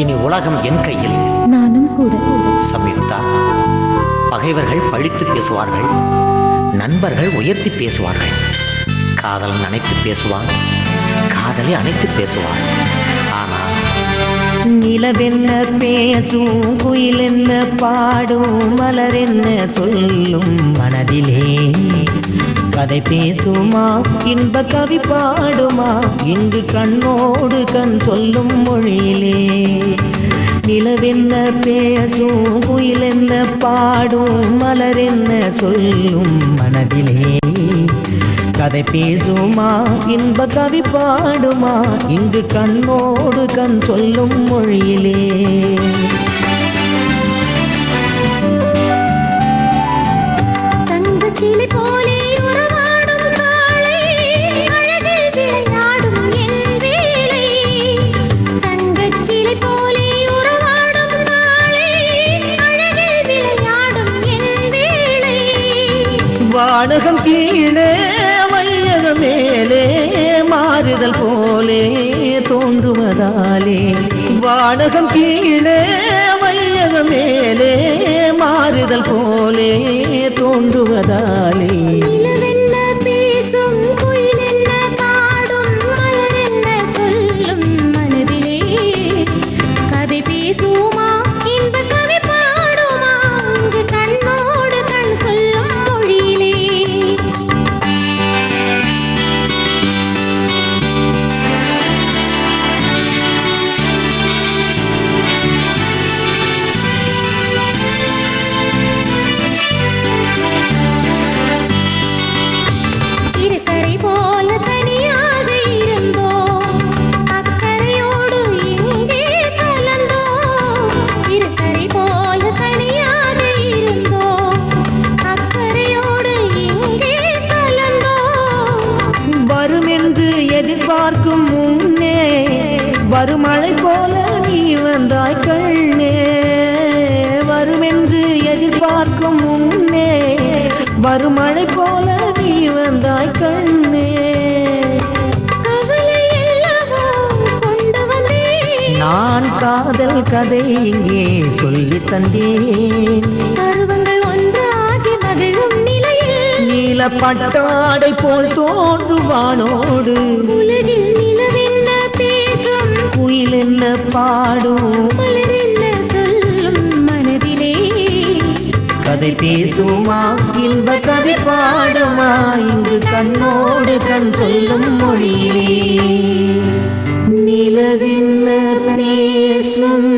இனி உலகம் என் கையில். நானும் கூட. சம்யுக்தா பகைவர்கள் பழித்து பேசுவார்கள் நண்பர்கள் உயர்த்தி பேசுவார்கள் காதலன் அணைத்து பேசுவான் காதலி அணைத்து பேசுவான். ஆனால் நிலவென்ன பேசும் குயில் என்ன பாடும் மலர் என்ன சொல்லும் மனதிலே. கதை பேசுமா இன்ப கவி பாடுமா இங்கு கண்ணோடு கண் சொல்லும் மொழியிலே. நிலவென்ன பேசும் குயில் என்ன பாடும் மலர் என்ன சொல்லும் மனதிலே. கதை பேசுமா இன்ப கவி பாடுமா இங்கு கண்ணோடு கண் சொல்லும் மொழியிலே. வானகம் கீழே வையகம் மேலே மாறுதல் போலே தோன்றுவதாலே. வானகம் கீழே வையகம் மேலே மாறுதல் போலே தோன்றுவதாலே. வருமழை போல நீ வந்தாய் கண்ணே. வரும் என்று எதிர்பார்க்கும் முன்னே வருமழை போல நீ வந்தாய் கண்ணே. நான் காதல் கதை இங்கே சொல்லித் தந்தேன். பருவங்கள் ஒன்றாகி மகிழும் நிலையில் நீல பட்டாடை போல் தோன்றுவானோடு. உலகில் பாடும் மனதிலே. கதை பேசுமா இன்ப கவி பாடுமா இங்கு கண்ணோடு கண் சொல்லும் மொழியிலே. நிலவின்ன பேசும்